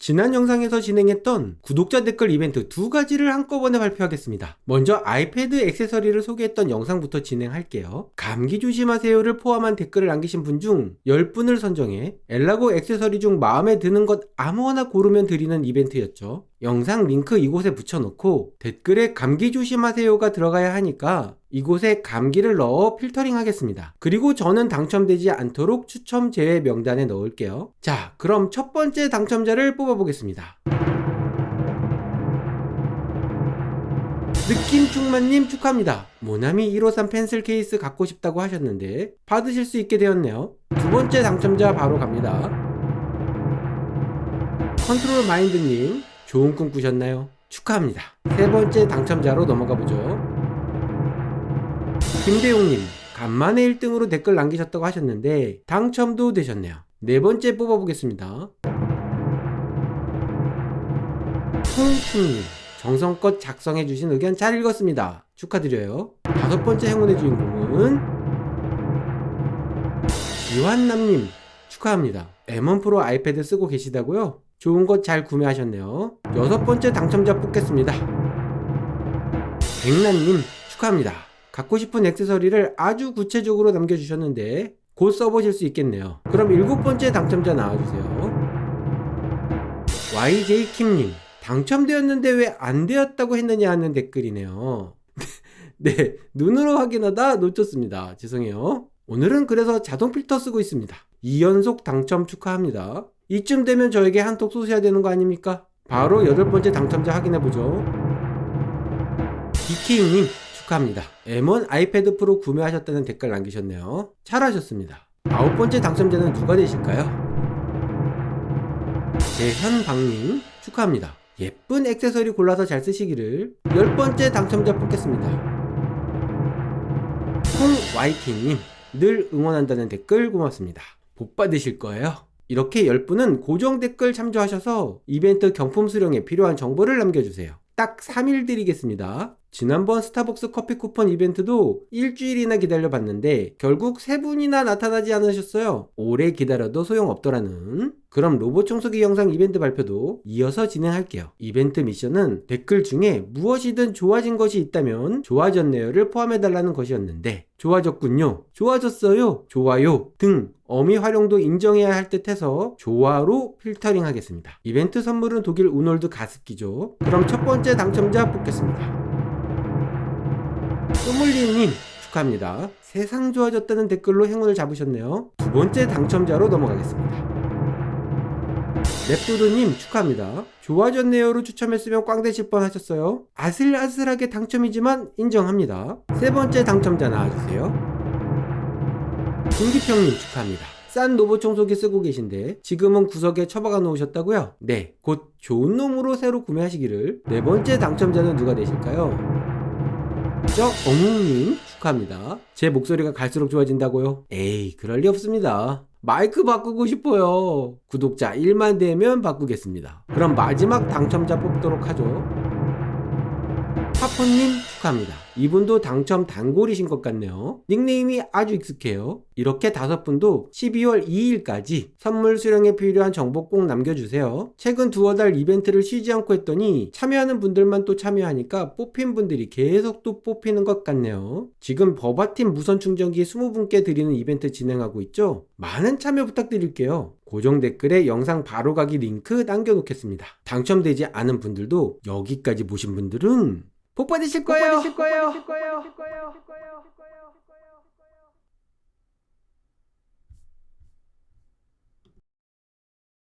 지난 영상에서 진행했던 구독자 댓글 이벤트 두 가지를 한꺼번에 발표하겠습니다. 먼저 아이패드 액세서리를 소개했던 영상부터 진행할게요. 감기 조심하세요를 포함한 댓글을 남기신 분 중 10분을 선정해 엘라고 액세서리 중 마음에 드는 것 아무거나 고르면 드리는 이벤트였죠. 영상 링크 이곳에 붙여놓고 댓글에 감기 조심하세요가 들어가야 하니까 이곳에 감기를 넣어 필터링 하겠습니다. 그리고 저는 당첨되지 않도록 추첨 제외 명단에 넣을게요. 자, 그럼 첫 번째 당첨자를 뽑아보겠습니다. 느낌충만님 축하합니다. 모나미 153 펜슬 케이스 갖고 싶다고 하셨는데 받으실 수 있게 되었네요. 두 번째 당첨자 바로 갑니다. 컨트롤 마인드님 좋은 꿈 꾸셨나요? 축하합니다. 세 번째 당첨자로 넘어가 보죠. 김대용님 간만에 1등으로 댓글 남기셨다고 하셨는데 당첨도 되셨네요. 네 번째 뽑아보겠습니다. 홍충님 정성껏 작성해주신 의견 잘 읽었습니다. 축하드려요. 다섯 번째 행운의 주인공은 이완남님 축하합니다. M1 프로 아이패드 쓰고 계시다고요? 좋은 것 잘 구매하셨네요. 여섯 번째 당첨자 뽑겠습니다. 백란님 축하합니다. 갖고 싶은 액세서리를 아주 구체적으로 남겨주셨는데 곧 써보실 수 있겠네요. 그럼 일곱 번째 당첨자 나와주세요. YJ킴님 당첨되었는데 왜 안 되었다고 했느냐 하는 댓글이네요. 네, 눈으로 확인하다 놓쳤습니다. 죄송해요. 오늘은 그래서 자동 필터 쓰고 있습니다. 2연속 당첨 축하합니다. 이쯤 되면 저에게 한턱 쏘셔야 되는 거 아닙니까? 바로 여덟 번째 당첨자 확인해 보죠. BK님 축하합니다. M1 아이패드 프로 구매하셨다는 댓글 남기셨네요. 잘하셨습니다. 아홉 번째 당첨자는 누가 되실까요? 재현방님 축하합니다. 예쁜 액세서리 골라서 잘 쓰시기를 열 번째 당첨자 뽑겠습니다. 홍YT님 늘 응원한다는 댓글 고맙습니다. 복 받으실 거예요. 이렇게 10분은 고정 댓글 참조하셔서 이벤트 경품 수령에 필요한 정보를 남겨주세요. 딱 3일 드리겠습니다. 지난번 스타벅스 커피 쿠폰 이벤트도 일주일이나 기다려 봤는데 결국 3분이나 나타나지 않으셨어요. 오래 기다려도 소용없더라는. 그럼 로봇 청소기 영상 이벤트 발표도 이어서 진행할게요. 이벤트 미션은 댓글 중에 무엇이든 좋아진 것이 있다면 좋아졌네요를 포함해달라는 것이었는데 좋아졌군요. 좋아졌어요. 좋아요. 등 어미 활용도 인정해야 할 듯 해서 좋아로 필터링 하겠습니다. 이벤트 선물은 독일 우놀드 가습기죠. 그럼 첫 번째 당첨자 뽑겠습니다. 소물리님 축하합니다. 세상 좋아졌다는 댓글로 행운을 잡으셨네요. 두 번째 당첨자로 넘어가겠습니다. 랩도드님 축하합니다. 좋아졌네요로 추첨했으면 꽝 되실 뻔 하셨어요. 아슬아슬하게 당첨이지만 인정합니다. 세 번째 당첨자 나와주세요. 김기평님 축하합니다. 싼 로봇 청소기 쓰고 계신데 지금은 구석에 처박아 놓으셨다고요? 네, 곧 좋은 놈으로 새로 구매하시기를. 네 번째 당첨자는 누가 되실까요? 저 어묵님 축하합니다. 제 목소리가 갈수록 좋아진다고요? 에이, 그럴 리 없습니다. 마이크 바꾸고 싶어요. 구독자 1만 되면 바꾸겠습니다. 그럼 마지막 당첨자 뽑도록 하죠. 파포님 축하합니다. 이분도 당첨 단골이신 것 같네요. 닉네임이 아주 익숙해요. 이렇게 다섯 분도 12월 2일까지 선물 수령에 필요한 정보 꼭 남겨주세요. 최근 두어 달 이벤트를 쉬지 않고 했더니 참여하는 분들만 또 참여하니까 뽑힌 분들이 계속 또 뽑히는 것 같네요. 지금 버바팀 무선 충전기 20분께 드리는 이벤트 진행하고 있죠? 많은 참여 부탁드릴게요. 고정 댓글에 영상 바로 가기 링크 남겨놓겠습니다. 당첨되지 않은 분들도 여기까지 보신 분들은. 복 받으실 거예요. 복 받으실 거예요.